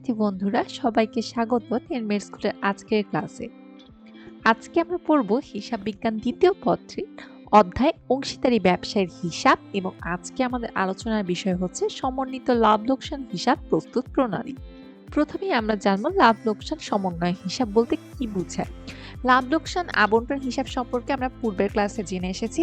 শিক্ষার্থী বন্ধুরা, সবাইকে স্বাগত টেনমের স্কুলের আজকের ক্লাসে। আজকে আমরা পড়ব হিসাব বিজ্ঞান দ্বিতীয় পত্রে অধ্যায় অংশীদারি ব্যবসায়ের হিসাব এবং আজকে আমাদের আলোচনার বিষয় হচ্ছে সমন্বিত লাভ লোকসান হিসাব প্রস্তুত প্রণালী। প্রথমেই আমরা জানব লাভ লোকসান সমন্বয় হিসাব বলতে কি বোঝায়। লাভ লোকসান আবন্টন হিসাব সম্পর্কে আমরা পূর্বের ক্লাসে জেনে এসেছি।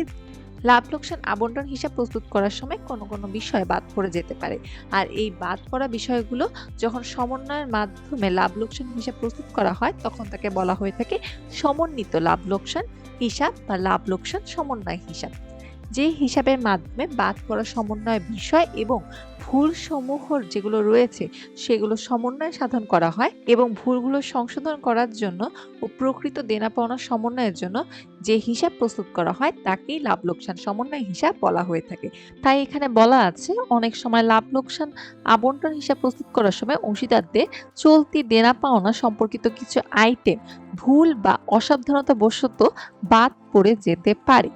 লাভ লোকসান আবন্টন হিসাব প্রস্তুত করার সময় কোনো কোনো বিষয় বাদ পড়ে যেতে পারে। আর এই বাদ পড়া বিষয়গুলো যখন সমন্বয়ের মাধ্যমে লাভ লোকসান হিসাব প্রস্তুত করা হয়, তখন তাকে বলা হয়ে থাকে সমন্বিত লাভ লোকসান হিসাব বা লাভ লোকসান সমন্বয় হিসাব। যে হিসাবের মাধ্যমে বাদ পড়া সমন্বয় বিষয় এবং ভুল সমূহর যেগুলো রয়েছে, সেগুলো সমন্বয় সাধন করা হয় এবং ভুলগুলো সংশোধন করার জন্য ও প্রকৃত দেনা পাওনা সমন্বয়ের জন্য যে হিসাব প্রস্তুত করা হয়, তাকেই লাভ লোকসান সমন্বয় হিসাব বলা হয়ে থাকে। তাই এখানে বলা আছে, অনেক সময় লাভ লোকসান আবন্টন হিসাব প্রস্তুত করার সময় অংশীদারদের চলতি দেনা পাওনা সম্পর্কিত কিছু আইটেম ভুল বা অসাবধানতা বশত বাদ পড়ে যেতে পারে।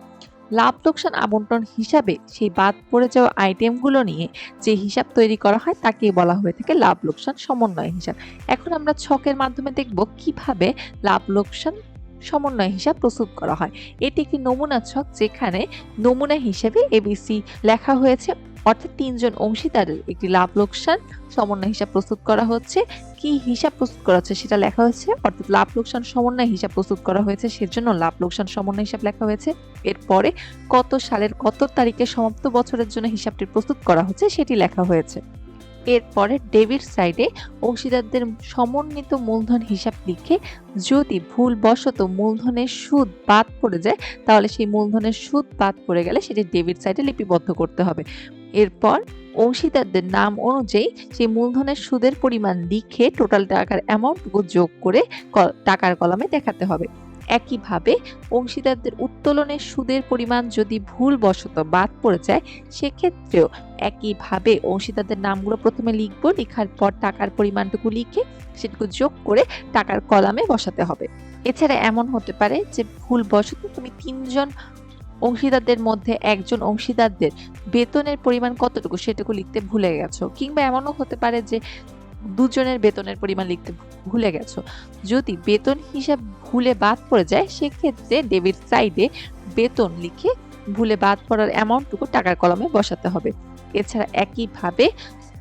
লাভ লোকসান আবন্টন হিসাবে সেই বাদ পড়ে যাওয়া আইটেমগুলো নিয়ে যে হিসাব তৈরি করা হয় তাকে বলা হয়ে থাকে লাভ লোকসান সমন্বয় হিসাব। এখন আমরা ছকের মাধ্যমে দেখব কীভাবে লাভ লোকসান সমন্বয় হিসাব প্রস্তুত করা হয়। এটি একটি নমুনা ছক যেখানে নমুনা হিসেবে এবিসি লেখা হয়েছে। অর্থাৎ তিনজন অংশীদারের একটি লাভ লোকসান, সমন্বয় হিসাব প্রস্তুত করা হচ্ছে। কি হিসাব প্রস্তুত করা হচ্ছে সেটা লেখা হয়েছে। অর্থাৎ লাভ লোকসান, সমন্বয় হিসাব প্রস্তুত করা হয়েছে সেজন্য লাভ লোকসান, সমন্বয় হিসাব লেখা হয়েছে। এরপরে কত সালের কত তারিখে সমাপ্ত বছরের জন্য হিসাবটি প্রস্তুত করা হচ্ছে সেটি লেখা হয়েছে। এরপরে ডেবিট সাইডে অংশীদারদের সমন্বিত মূলধন হিসাব লিখে যদি ভুলবশত মূলধনের সুদ বাদ পড়ে যায়, তাহলে সেই মূলধনের সুদ বাদ পড়ে গেলে সেটি ডেবিট সাইডে লিপিবদ্ধ করতে হবে। এরপর অংশীদারদের নাম অনুযায়ী সেই মূলধনের সুদের পরিমাণ লিখে টোটাল টাকার অ্যামাউন্টটুকু যোগ করে টাকার কলামে দেখাতে হবে। একইভাবে অংশীদারদের উত্তোলনের সুদের পরিমাণ যদি ভুলবশত বাদ পড়ে যায়, সেক্ষেত্রেও একইভাবে অংশীদারদের নামগুলো প্রথমে লিখব, লেখার পর টাকার পরিমাণটুকু লিখে সেটুকু যোগ করে টাকার কলামে বসাতে হবে। এছাড়া এমন হতে পারে যে ভুলবশত তুমি তিনজন অংশীদারদের মধ্যে একজন অংশীদারদের বেতনের পরিমাণ কতটুকু সেটুকু লিখতে ভুলে গেছো? কিংবা এমনও হতে পারে যে দুজনের বেতনের পরিমাণ লিখতে ভুলে গেছো। যদি বেতন হিসাব ভুলে বাদ পড়ে যায়, সেক্ষেত্রে ডেবিট সাইডে বেতন লিখে ভুলে বাদ পড়ার অ্যামাউন্টটুকু টাকার কলমে বসাতে হবে। এছাড়া একইভাবে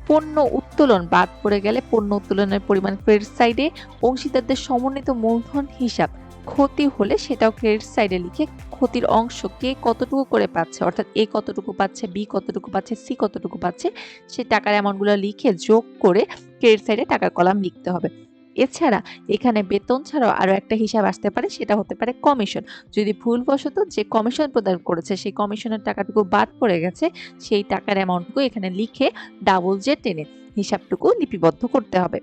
পণ্য উত্তোলন বাদ পড়ে গেলে পণ্য উত্তোলনের পরিমাণ ক্রেডিট সাইডে অংশীদারদের সমন্বিত মূলধন হিসাব ক্ষতি হলে সেটাও ক্রেডিট সাইডে লিখে ক্ষতির অংশ কে কতটুকু করে পাচ্ছে? অর্থাৎ এ কতটুকু পাচ্ছে, বি কতটুকু পাচ্ছে, সি কতটুকু পাচ্ছে, সেই টাকার অ্যামাউন্টগুলো লিখে যোগ করে ক্রেডিট সাইডে টাকার কলাম লিখতে হবে। এছাড়া এখানে বেতন ছাড়াও আরও একটা হিসাব আসতে পারে, সেটা হতে পারে কমিশন যদি ভুলবশত যে কমিশন প্রদান করেছে, সেই কমিশনের টাকাটুকু বাদ পড়ে গেছে, সেই টাকার অ্যামাউন্টটুকু এখানে লিখে ডাবল জে টেনে হিসাবটুকু লিপিবদ্ধ করতে হবে।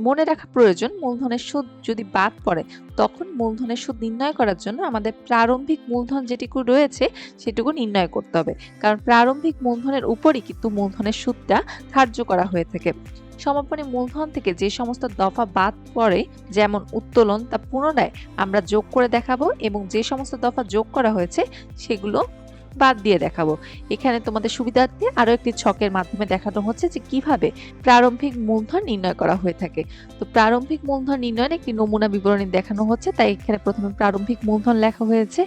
মনে রাখা প্রয়োজন, মূলধনের সুদ যদি বাদ পড়ে, তখন মূলধনের সুদ নির্ণয় করার জন্য আমাদের প্রারম্ভিক মূলধন যেটুকু রয়েছে, সেটুকু নির্ণয় করতে হবে। কারণ প্রারম্ভিক মূলধনের উপরই কিন্তু মূলধনের সুদটা ধার্য করা হয়ে থাকে। সমাপনী মূলধন থেকে যে সমস্ত দফা বাদ পড়ে, যেমন উত্তোলন, তা পুনরায় আমরা যোগ করে দেখাবো এবং যে সমস্ত দফা যোগ করা হয়েছে, সেগুলো বাদ দিয়ে দেখাবো। এখানে তোমাদের সুবিধার্থে আরও একটি ছকের মাধ্যমে দেখানো হচ্ছে যে কীভাবে প্রারম্ভিক মূলধন নির্ণয় করা হয়ে থাকে। তো প্রারম্ভিক মূলধন নির্ণয়ের একটি নমুনা বিবরণী দেখানো হচ্ছে, তাই এখানে প্রথমে প্রারম্ভিক মূলধন লেখা হয়েছে।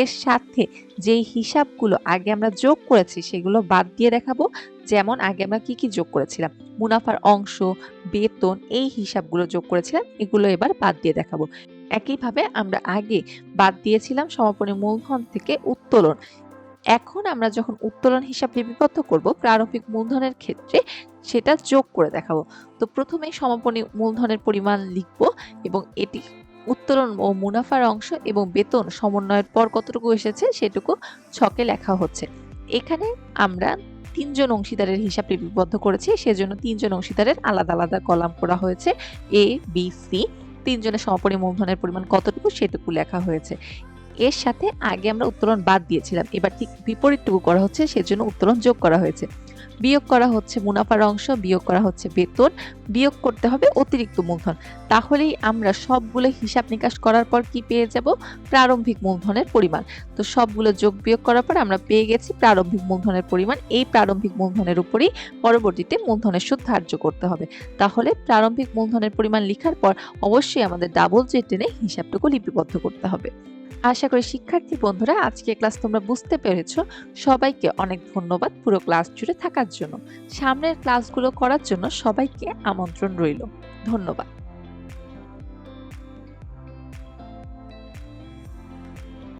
এর সাথে যেই হিসাবগুলো আগে আমরা যোগ করেছি সেগুলো বাদ দিয়ে দেখাবো। যেমন আগে আমরা কি কি যোগ করেছিলাম, মুনাফার অংশ, বেতন, এই হিসাবগুলো যোগ করেছিলাম, এগুলো এবার বাদ দিয়ে দেখাবো। একইভাবে আমরা আগে বাদ দিয়েছিলাম সমাপনী মূলধন থেকে উত্তোলন। এখন আমরা যখন উত্তোলন হিসাব লিপিবদ্ধ করব, প্রারম্ভিক মূলধনের ক্ষেত্রে সেটা যোগ করে দেখাবো। তো প্রথমেই সমাপনী মূলধনের পরিমাণ লিখব এবং এটি উত্তোলন ও মুনাফার অংশ এবং বেতন সমন্বয়ের পর কতটুকু এসেছে সেটুকু ছকে লেখা হচ্ছে। এখানে আমরা তিনজন অংশীদারের হিসাব লিপিবদ্ধ করেছি, সেজন্য তিনজন অংশীদারের আলাদা আলাদা কলাম করা হয়েছে। এ বি সি তিনজনের সমাপনী মূলধনের পরিমাণ কতটুকু সেটুকু লেখা হয়েছে। এর সাথে আগে আমরা উত্তোলন বাদ দিয়েছিলাম। এবার ঠিক বিপরীতটুকু করা হচ্ছে, সেজন্য উত্তোলন যোগ করা হয়েছে। বিয়োগ করা হচ্ছে মুনাফার অংশ, বিয়োগ করা হচ্ছে বেতন, বিয়োগ করতে হবে অতিরিক্ত মূলধন। তাহলেই আমরা সবগুলো হিসাব নিকাশ করার পর কি পেয়ে যাব? প্রারম্ভিক মূলধনের পরিমাণ। তো সবগুলো যোগ বিয়োগ করার পর আমরা পেয়ে গেছি প্রারম্ভিক মূলধনের পরিমাণ। এই প্রারম্ভিক মূলধনের উপরেই পরবর্তীতে মূলধনের সুদ ধার্য করতে হবে। তাহলে প্রারম্ভিক মূলধনের পরিমাণ লেখার পর অবশ্যই আমাদের ডাবল জে টেনে হিসাবটুকু লিপিবদ্ধ করতে হবে। আশা করি শিক্ষার্থী বন্ধুরা আজকে ক্লাস তোমরা বুঝতে পেরেছ। সবাইকে অনেক ধন্যবাদ পুরো ক্লাস জুড়ে থাকার জন্য। সামনের ক্লাসগুলো করার জন্য সবাইকে আমন্ত্রণ রইল। ধন্যবাদ।